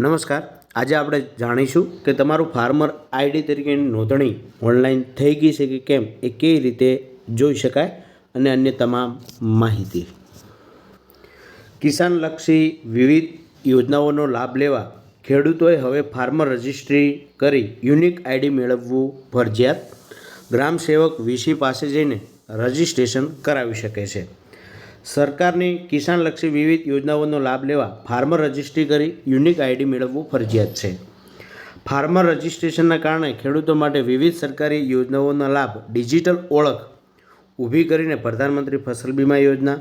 નમસ્કાર. આજે આપણે જાણીશું કે તમારું ફાર્મર આઈડી તરીકેની નોંધણી ઓનલાઈન થઈ ગઈ છે કે કેમ, એ કેવી રીતે જોઈ શકાય અને અન્ય તમામ માહિતી. કિસાનલક્ષી વિવિધ યોજનાઓનો લાભ લેવા ખેડૂતોએ હવે ફાર્મર રજિસ્ટ્રી કરી યુનિક આઈડી મેળવવું ફરજિયાત. ગ્રામ સેવક વીસી પાસે જઈને રજિસ્ટ્રેશન કરાવી શકે છે. સરકારની કિસાનલક્ષી વિવિધ યોજનાઓનો લાભ લેવા ફાર્મર રજિસ્ટ્રી કરી યુનિક આઈડી મેળવવું ફરજિયાત છે. ફાર્મર રજિસ્ટ્રેશનના કારણે ખેડૂતો માટે વિવિધ સરકારી યોજનાઓના લાભ ડિજિટલ ઓળખ ઊભી કરીને પ્રધાનમંત્રી ફસલ બીમા યોજના,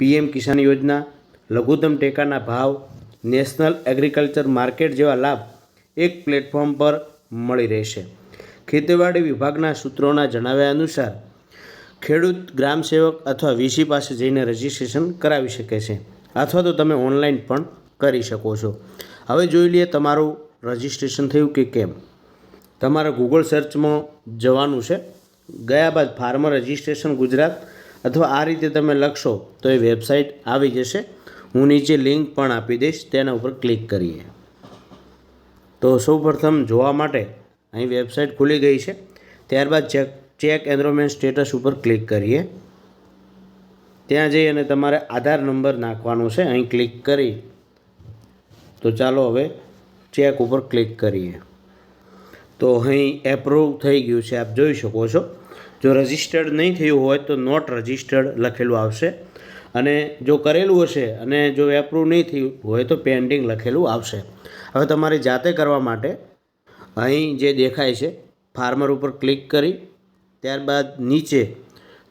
પીએમ કિસાન યોજના, લઘુત્તમ ટેકાના ભાવ, નેશનલ એગ્રીકલ્ચર માર્કેટ જેવા લાભ એક પ્લેટફોર્મ પર મળી રહેશે. ખેતીવાડી વિભાગના સૂત્રોના જણાવ્યા અનુસાર ખેડૂત, ગ્રામ સેવક અથવા વીસી પાસે જઈને રજિસ્ટ્રેશન કરાવી શકે છે અથવા તો તમે ઓનલાઈન પણ કરી શકો છો. હવે જોઈ લઈએ તમારું રજિસ્ટ્રેશન થયું કે કેમ? તમારે ગૂગલ સર્ચમાં જવાનું છે. ગયા બાદ ફાર્મર રજિસ્ટ્રેશન ગુજરાત અથવા આ રીતે તમે લખશો તો એ વેબસાઇટ આવી જશે. હું નીચે લિંક પણ આપી દઈશ, તેના ઉપર ક્લિક કરીએ. તો સૌપ્રથમ જોવા માટે અહીં વેબસાઇટ ખુલી ગઈ છે. ત્યારબાદ ચેક ચેક એનરોલમેન્ટ સ્ટેટસ ઉપર ક્લિક કરીએ. ત્યાં જઈ અને તમારે આધાર નંબર નાખવાનો છે. અહીં ક્લિક કરી. તો ચાલો હવે ચેક ઉપર ક્લિક કરીએ. તો અહીં એપ્રુવ થઈ ગયું છે. આપ જોઈ શકો છો. જો રજિસ્ટર્ડ નહીં થયું હોય તો નોટ રજિસ્ટર્ડ લખેલું આવશે. અને જો કરેલું હશે અને જો એપ્રુવ નહીં થયું હોય તો પેન્ડિંગ લખેલું આવશે. હવે તમારે જાતે કરવા માટે અહીં જે દેખાય છે ફાર્મર ઉપર ક્લિક કરી. ત્યારબાદ નીચે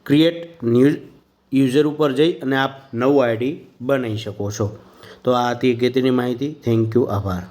ક્રિએટ ન્યૂઝ યુઝર ઉપર જઈ અને આપ નવું આઈડી બનાવી શકો છો. તો આ હતી અગત્યની માહિતી. થેન્ક યુ આભાર.